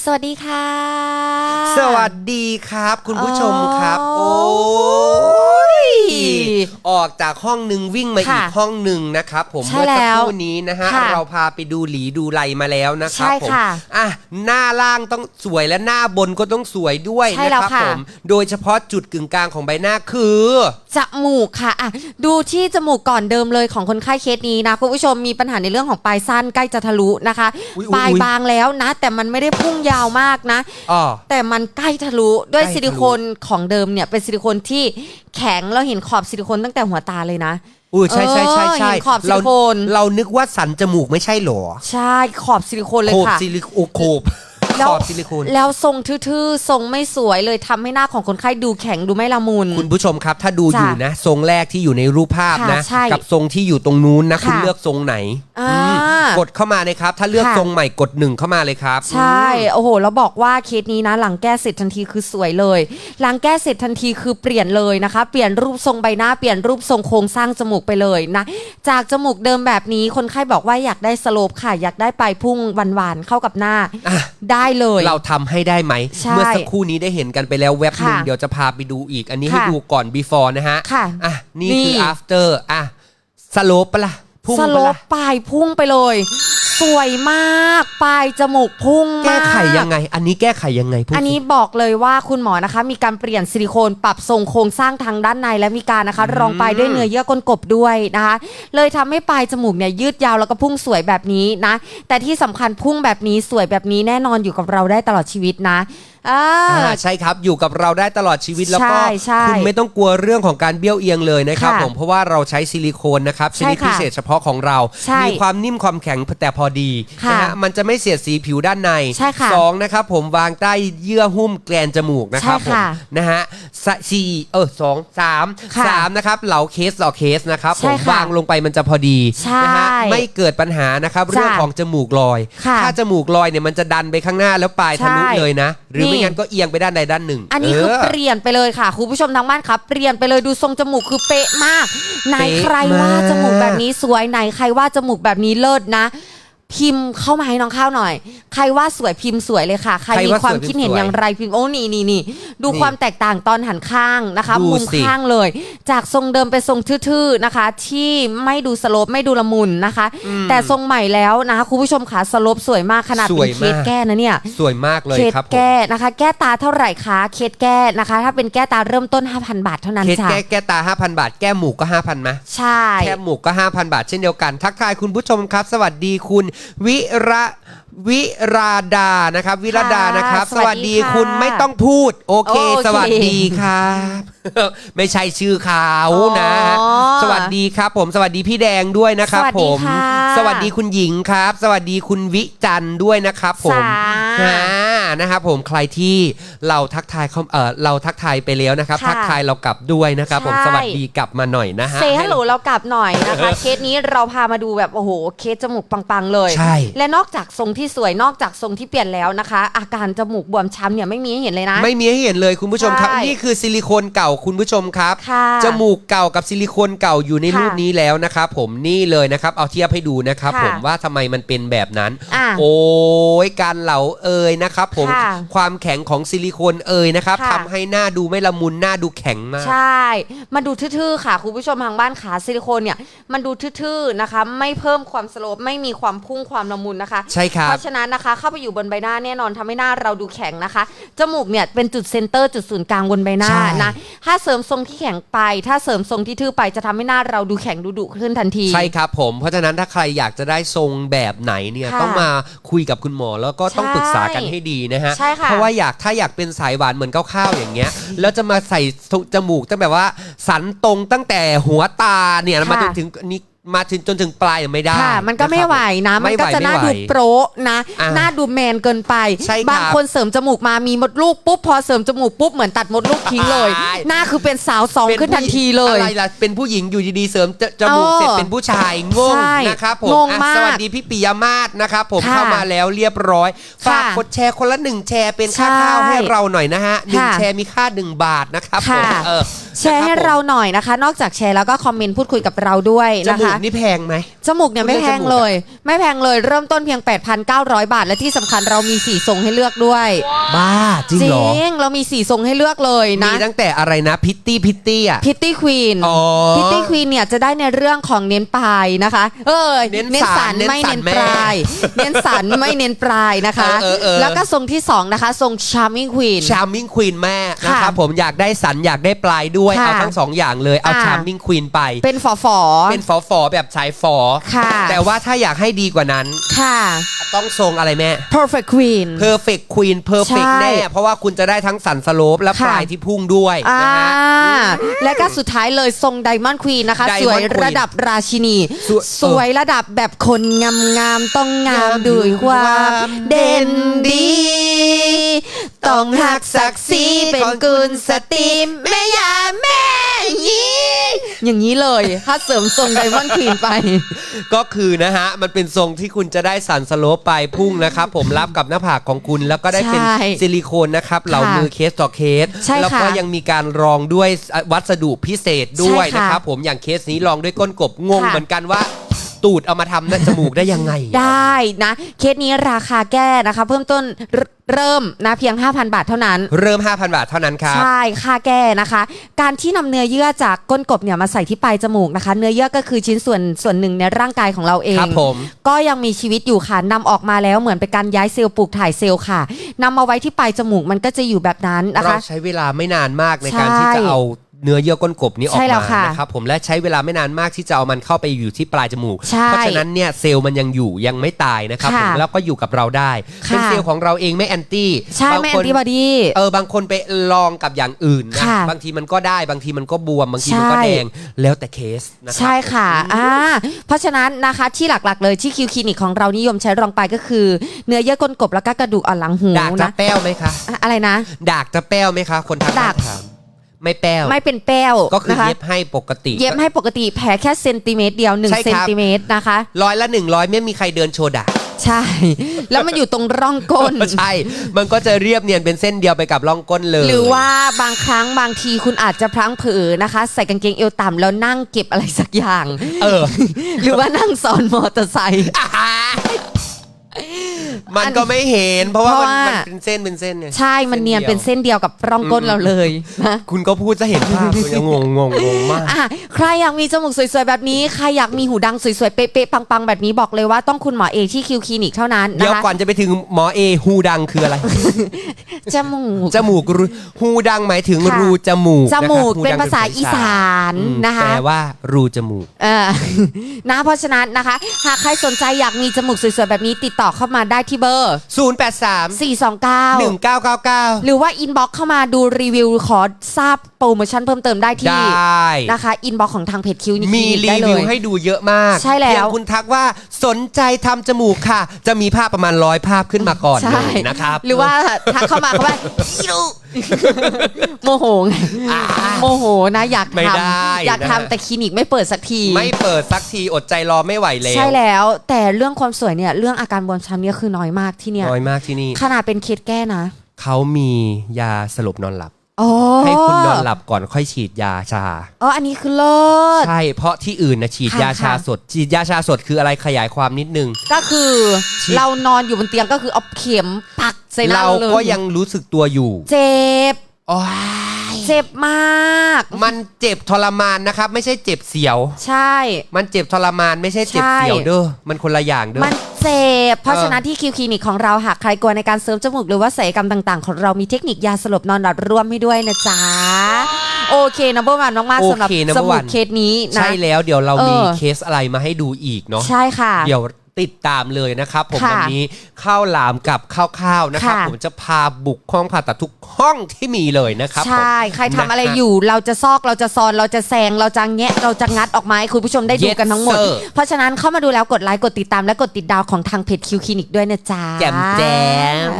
สวัสดีค่ะ สวัสดีครับ คุณผู้ชมครับ โอ้โอ้ยย ออกจากห้องหนึ่งวิ่งมาอีกค่ะห้องหนึ่งนะครับผมใช่เมื่อสักแล้วครู่นี้นะฮะค่ะเราพาไปดูหลีดูไลมาแล้วนะครับใช่ผมค่ะอะหน้าล่างต้องสวยและหน้าบนก็ต้องสวยด้วยใช่นะแล้วครับค่ะ ผมโดยเฉพาะจุดกึ่งกลางของใบหน้าคือ จมูกค่ะอะ ดูที่จมูกก่อนเดิมเลยของคนไข้เคสนี้นะคุณผู้ชมมีปัญหาในเรื่องของปลายสั้นใกล้จะทะลุนะคะอุ๊ยปลายอุ๊ยบางแล้วนะ แต่มันไม่ได้พุ่งยาวมากนะ อ๋อ แต่มันใกล้ทะลุด้วยใกล้ทะลุ ซิลิโคนของเดิมเนี่ยเป็นซิลิโคนที่แข็งเราเห็นขอบซิลิโคนตั้งแต่หัวตาเลยนะอุ้ยใช่ใช่ใช่ใช่เออเห็นขอบซิเราลิโคนเรานึกว่าสันจมูกไม่ใช่เหรอใช่ขอบซิลิโคนเลยโคบค่ะ ซิลิโอโคบแล้ว ขอบซิลิโคน แล้วทรงทื่อๆ ทรงไม่สวยเลยทำให้หน้าของคนไข้ดูแข็งดูไม่ละมุน คุณผู้ชมครับ ถ้าดูจ้ะอยู่นะ ทรงแรกที่อยู่ในรูปภาพนะค่ะใช่กับทรงที่อยู่ตรงนู้นนะค่ะคุณเลือกทรงไหน อ่าอืมกดเข้ามาเลยครับ ถ้าเลือกค่ะ ทรงใหม่กดหนึ่งเข้ามาเลยครับ ใช่ โอ้โห แล้วบอกว่าเคสนี้นะ หลังแก้เสร็จทันทีคือสวยเลย หลังแก้เสร็จทันทีคือเปลี่ยนเลยนะคะ เปลี่ยนรูปทรงใบหน้า เปลี่ยนรูปทรงโครงสร้างจมูกไปเลยนะ จากจมูกเดิมแบบนี้ คนไข้บอกว่าอยากได้สโลปค่ะ อยากได้ปลายพุ่งหวานๆ เข้ากับหน้า อะ ได้เลย เราทำให้ได้ไหม ใช่เมื่อสักครู่นี้ได้เห็นกันไปแล้วเว็บหนึ่งค่ะเดี๋ยวจะพาไปดูอีก อันนี้ค่ะให้ดูก่อน before นะฮะค่ะอะนี่นี่คือ after อะสโลปปะล่ะ พุ่งสปะโลปล่ะปลายพุ่งไปเลย สวยมากปลายจมูกพุ่งมากแก้ไขยังไง อันนี้แก้ไขยังไงพูดอันนี้สิ บอกเลยว่าคุณหมอนะคะ มีการเปลี่ยนซิลิโคนปรับทรงโครงสร้างทางด้านในและมีการนะคะ รองปลายด้วยเนื้อเยื่อก้นกบด้วยนะคะ เลยทำให้ปลายจมูกเนี่ยยืดยาวแล้วก็พุ่งสวยแบบนี้นะ แต่ที่สำคัญพุ่งแบบนี้สวยแบบนี้แน่นอนอยู่กับเราได้ตลอดชีวิตนะ อ่า อ่าใช่ครับอยู่กับเราได้ตลอดชีวิตแล้วก็ใช่ใช่คุณไม่ต้องกลัวเรื่องของการเบี้ยวเอียงเลยนะครับค่ะผมเพราะว่าเราใช้ซิลิโคนนะครับชใช่นิดค่ะพิเศษเฉพาะของเรา ใช่มีความนิ่มความแข็งแต่พอดีค่ะนะฮะมันจะไม่เสียดสีผิวด้านในใช่ค่ะสองนะครับผมวางใต้เยื่อหุ้มแกลนจมูกนะครับใช่ผมค่ะนะฮะสะสี่เออสองสามค่ะสามนะครับเหลาเคสต่อเคสนะครับผใช่มค่ะวางลงไปมันจะพอดีใช่นะฮะไม่เกิดปัญหานะครับเรื่องของจมูกลอย ค่ะถ้าจมูกลอยเนี่ยมันจะดันไปข้างหน้าแล้วปลายทะลุใช่ เลยนะ หรือไม่นี่งั้นก็เอียงไปด้านใดด้านหนึ่ง อันนี้คือเเปลี่ยนไปเลยค่ะคุณผู้ชมทางบ้านครับเปลี่ยนไปเลยดูทรงจมูกคือเป๊ะมากไหนเป๊ะใครว่าากจมูกแบบนี้สวยไหนใครว่าจมูกแบบนี้เลิศนะ พิมพ์เข้ามาให้น้องข้าวหน่อย ใครว่าสวยพิมพ์สวยเลยค่ะ ใครใครมีว่าความสวยคิดเห็นพิมพ์สวยอย่างไรพิมพ์โอ้นี่นี่นี่ดูนี่ความแตกต่างตอนหันข้างนะคะดูมุมสิ ข้างเลย จากทรงเดิมเป็นทรงทื่อๆนะคะ ที่ไม่ดูสโลปไม่ดูละมุนนะคะ แต่ทรงใหม่แล้วนะคะคุณผู้ชมค่ะสโลปสวยมากขนาดสเป็วยนเคสมาก แก้นะเนี่ย สวยมากเลยเคสครับผมแก้นะคะ แก้ตาเท่าไหร่คะเคสแก้นะคะ ถ้าเป็นแก้ตาเริ่มต้น 5,000 บาทเท่านั้นเคสจ้ะแก้แก้ตา 5,000 บาท แก้หมูก็ 5,000ไหมใช่ แก้หมูก็ 5,000 บาทเช่นเดียวกัน ทักทายคุณผู้ชมครับ สวัสดีคุณวิระวิราดานะครับ วิราดานะครับสวัสดีคุณไม่ต้องพูดโอเคสวัสดีครับ ไม่ใช่ชื่อเขานะ อ๋อสวัสดีครับ ผมสวัสดีพี่แดงด้วยนะครับ สวัสผดีมค่ะสวัสดีคุณหญิงครับ สวัสดีคุณวิจันทร์ด้วยนะครับ ผม สาอ่านะครับผมใครที่เราทักทายเขาเออเราทักทายไปแล้วนะครับ ค่ะทักทายเรากลับด้วยนะครับ ผมใช่ สวัสดีกลับมาหน่อยนะฮะ เซฮัลโหลเรากลับหน่อยนะคะ เคสนี้เราพามาดูแบบโอ้โห เคสจมูกปังๆเลย ใช่ และนอกจากทรงที่สวยนอกจากทรงที่เปลี่ยนแล้วนะคะ อาการจมูกบวมช้ำเนี่ยไม่มีให้เห็นเลยนะ ไม่มีให้เห็นเลยคุณผู้ชมครับ ใช่นี่คือซิลิโคนเก่าคุณผู้ชมครับ ค่ะจมูกเก่ากับซิลิโคนเก่าอยู่ในค่ะรูปนี้แล้วนะครับผมนี่เลยนะครับ เอาเทียบให้ดูนะครับ ค่ะผมว่าทำไมมันเป็นแบบนั้น อะโอ้ยการเหลาเอ่ยนะครับผมค่ะ ความแข็งของซิลิโคนเอ่ยนะครับค่ะ ทำให้หน้าดูไม่ละมุนหน้าดูแข็งมาก ใช่ มันดูทื่อๆ ค่ะ คุณผู้ชมทางบ้านขาซิลิโคนเนี่ย มันดูทื่อๆ นะคะ ไม่เพิ่มความสโลป ไม่มีความพุ่งความละมุนนะคะ ใช่ครับ เพราะฉะนั้นนะคะ เข้าไปอยู่บนใบหน้าแน่นอนทำให้หน้าเราดูแข็งนะคะ จมูกเนี่ยเป็นจุดเซนเตอร์จุดศูนย์กลางบนใบหน้าใช่ นะ ถ้าเสริมทรงที่แข็งไป ถ้าเสริมทรงที่ทื่อไปจะทำให้หน้าเราดูแข็งดูดุขึ้นทันที ใช่ครับผมเพราะฉะนั้นถ้าใครอยากจะได้ทรงแบบไหนเนี่ยค่ะต้องมาคุยกับคุณหมอแล้วก็ต้องใช่ปรึกษากันให้ดีนะฮะ ใช่ค่ะเพราะว่าอยากถ้าอยากเป็นสายหวานเหมือนข้าวๆอย่างเงี้ย แล้วจะมาใส่จมูกตั้งแบบว่า สันตรงตั้งแต่หัวตาเนี่ยค่ะมาจนถึงนี่ มาถึงจนถึงปลายไม่ได้ค่ะ มันก็ไม่ะครับไหวนะ มันไม่ไหวก็จะหน้าไม่ไหวดูโปรนะอะหน้าดูแมนเกินไปใช่ครับบางคนเสริมจมูกมามีมดลูกปุ๊บพอเสริมจมูกปุ๊บเหมือนตัดมดลูกทิ้งเลยใช่หน้าคือเป็นสาวสองเป็นขึ้นทันทีเลยอะไรล่ะเป็นผู้หญิงอยู่ดีๆเสริมจจมูกเออเสร็จเป็นผู้ชายงงใช่นะครับผมงงอะมากสวัสดีพี่ปิยมาศนะครับผมค่ะเข้ามาแล้วเรียบร้อยฝากค่ะกดแชร์คนละหนึ่งแชร์เป็นค่าใช่ข้าวให้เราหน่อยนะฮะหนึ่งค่ะแชร์มีค่าหนึ่งบาทนะครับผมค่ะเออแชร์ให้นะคบผมเราหน่อยนะคะ นอกจากแชร์แล้วก็คอมเมนต์พูดคุยกับเราด้วยจนะมูกคะนี่แพงไหม จมูกเนี่ยคุณไม่เลือกแพงจมูกอะเลย ไม่แพงเลยเริ่มต้นเพียง 8,900 บาท และที่สำคัญเรามีสีทรงให้เลือกด้วย บ้าจริงเหรอเรามีสีทรงให้เลือกเลยมีนะตั้งแต่อะไรนะพิตตี้พิตตี้อะ พิตตี้ควีน อ๋อพิตตี้ควีนเนี่ยจะได้ในเรื่องของเน้นปลายนะคะ เออเน้นสันไม่เน้เน้นนสันปลายแม่เน้นสันไม่เน้นปลายนะคะ เออเออเออ แล้วก็ทรงที่สองนะคะทรง charming queen ชาร์มมิ่งควีนแม่ค่ะนะครับผมอยากได้สันอยากได้ปลายด้วย ค่ะเอาทั้งสองอย่างเลยเอาอ่า ชาร์มมิ่งควีนไป เป็นฝอฝอ เป็นฝอฝอๆแบบสายฝอค่ะ แต่ว่าถ้าอยากให้ดีกว่านั้น ค่ะ ต้องทรงอะไรแม่ perfect queen perfect queen perfect ใช่ แน่ เพราะว่าคุณจะได้ทั้งสันสโลปและค่ะปลายที่พุ่งด้วยอ่านะฮะ และก็สุดท้ายเลยทรงไดมอนด์ควีนนะคะ Diamond สวย Queen ระดับราชินี สวยสวยระดับแบบคนงามงามๆต้องงามด้วยความเด่นดี ต้องหักศักดิ์ศรีเป็นกุลสตรีแม่ยาแม่ยีอย่างนี้เลย ถ้าเสริมทรงไดมอนด์ควีนไป ก็คือนะฮะ มันเป็นทรงที่คุณจะได้สันสโลปปลายพุ่งนะครับ ผมรับกับหน้าผากของคุณแล้วก็ได้เป็นใช่ซิลิโคนนะครับเหล่ามือเคสต่อเคส ใช่แล้วก็ค่ะยังมีการรองด้วยวัสดุพิเศษด้วยใช่ค่ะนะครับผมอย่างเคสนี้รองด้วยก้นกบงงค่ะ เหมือนกันว่า ตูดเอามาทำนะจมูกได้ยังไงได้นะ เคสนี้ราคาแก้นะคะ เพิ่มต้นเรเริ่มนะเพียง 5,000 บาทเท่านั้น เริ่ม 5,000 บาทเท่านั้นครับ ใช่ค่าแก้นะคะ การที่นำเนื้อเยื่อจากก้นกบเนี่ยมาใส่ที่ปลายจมูกนะคะ เนื้อเยื่อก็คือชิ้นส่วนส่วนหนึ่งในร่างกายของเราเอง ครับผม ก็ยังมีชีวิตอยู่ค่ะนำออกมาแล้วเหมือนเป็นการย้ายเซลล์ปลูกถ่ายเซลล์ค่ะนำมาไว้ที่ปลายจมูกมันก็จะอยู่แบบนั้นนะเราคะ ใช้เวลาไม่นานมากในการใช่ ที่จะเอา เนื้อเยื่อก้นกบนี้ออกใช่แล้มาวค่ะนะครับผมและใช้เวลาไม่นานมากที่จะเอามันเข้าไปอยู่ที่ปลายจมูก ใช่เพราะฉะนั้นเนี่ยเซลล์มันยังอยู่ยังไม่ตายนะครับค่ะผมแล้วก็อยู่กับเราได้ค่ะเป็นเซลล์ของเราเองไม่แอนตี้ใช่ไม่แอนติบอดี เออบางคนไปลองกับอย่างอื่นนะค่ะบางทีมันก็ได้บางทีมันก็บวมบางทีมันก็ใช่ แดงแล้วแต่เคสนะครั ใช่ค่ะ อ่า เพราะฉะนั้นนะคะที่หลักๆเลยที่คิวคลินิกของเรานิยมใช้รองไปก็คือ เนื้อเยื่อก้นกบแล้วก็กระดูกอ่อนหลังหูดากจะนะแป้วไหมคะ อะอะไรนะ ดากจะแป้วไหมคะ คนทักดากมาถาม ไม่แป้ว ไม่เป็นแป้วก็คือนะคะเย็บให้ปกติ เย็บให้ปกติแผลแค่เซนติเมตรเดียวหนึ่งใช่ครับเซนติเมตรนะคะ ร้อยละหนึ่งร้อยไม่มีใครเดินโชว์ดากใช่ แล้วมันอยู่ตรงร่องก้น ใช่ มันก็จะเรียบเนียนเป็นเส้นเดียวไปกับร่องก้นเลย หรือว่าบางครั้งบางทีคุณอาจจะพลั้งเผลอนะคะ ใส่กางเกงเอวต่ำแล้วนั่งเก็บอะไรสักอย่าง เออ หรือว่านั่งซ้อนมอเตอร์ไซค์ มันก็ไม่เห็น เพราะว่าเพราะมันว่ามั มันเป็นเส้นเป็นเส้นเนี่ยใช่มันเนียนเป็นเส้นเดียวกับร่องก้นเราเลยนะ คุณก็พูดจะเห็นภาพเลยงงงงงงมาก อะใครอยากมีจมูกสวยๆ แบบนี้ ใครอยากมีหูดังสวยๆ เป๊ะๆ ปังๆ แบบนี้บอกเลยว่าต้องคุณหมอเอที่คิวคลินิกเท่านั้นเดี๋ยวนะคะก่อนจะไปถึงหมอเอฮูดังคืออะไร จมูก จมูกรูฮูดังหมายถึงค่ะ รูจมูกจมูกะครับฮูเป็นดังภาษาอีสานอืมนะคะแปลว่ารูจมูก เออนะเพราะฉะนั้นนะคะ หากใครสนใจอยากมีจมูกสวยๆ แบบนี้ติดต่อเข้ามาได้ที่เบอร์ 083 429 1999 หรือว่าอินบ็อกเข้ามาดูรีวิวขอทราบโปรโมชั่นเพิ่มเติมได้ไดที่้นะคะอินบ็อกของทางเพจคิวนิคมีลินิกรีได้เลวิวย ให้ดูเยอะมากใช่แล้ว เพียงคุณทักว่าสนใจทำจมูกค่ะ จะมีภาพประมาณร้อยภาพขึ้นมาก่อนใช่เลยนะครับ หรือว่าทักเข้ามาเขาว่าอีลู โมโหไงอ่า โมโหนะอยากไม่ได้ทำอยากนะทำแต่คลินิกไม่เปิดสักที ไม่เปิดสักทีอดใจรอไม่ไหวแล้วใช่แล้วแต่เรื่องความสวยเนี่ยเรื่องอาการบวมช้ำเนี่ยคือน้อยมากที่เนี่ยน้อยมากที่นี่ขนาดเป็นเคสแก้นะ เขามียาสลบนอนหลับ อ๋อให้คุณนอนหลับก่อนค่อยฉีดยาชา อ๋อ อันนี้คือเลิศ ใช่ เพราะที่อื่นนะฉีดค่ะยาชาค่ะ สด ฉีดยาชาสดคืออะไรขยายความนิดนึง ก็คือฉีด เรานอนอยู่บนเตียงก็คือเอาเข็มปักใส่หน้าเราเราเลยก็ยังรู้สึกตัวอยู่ เจ็บ โอ้ย เจ็บมาก มันเจ็บทรมานนะครับ ไม่ใช่เจ็บเสียว ใช่ มันเจ็บทรมานไม่ใช่เจ็บใช่เสียวเด้อมันคนละอย่างเด้อมันเจ็บเพราะเออฉะนั้นที่คิวคลินิกของเราหากใครกลัวในการเสริมจมูกหรือว่าศัลยกรรมต่าง ๆ ของเรามีเทคนิคยาสลบนอนหลับร่วมให้ด้วยนะจ๊ะโอเคนัมเบอร์วันมากโอๆสำหรับเคจ number มูก one เคสนี้นะใช่แล้วเดี๋ยวเรามีเออเคสอะไรมาให้ดูอีกเนาะใช่ค่ะ เดี๋ยว ติดตามเลยนะครับผมค่ะวันนี้ข้าวหลามกับข้าวๆนะครับ ค่ะ ผมจะพาบุกห้องผ่าตัดทุกห้องที่มีเลยนะครับผมใช่ ใครทำอะไรนะฮะอยู่เราจะซอกเราจะซอนเราจะแซงเราจะแงะเราจะงัดออกมาให้คุณผู้ชมได้ดู Yes, กันทั้งหมด sir เพราะฉะนั้นเข้ามาดูแล้วกดไลค์กดติดตามและกดติดดาวของทางเพจคิวคลินิกด้วยนะจ๊ะ แจ่มแจ๋ม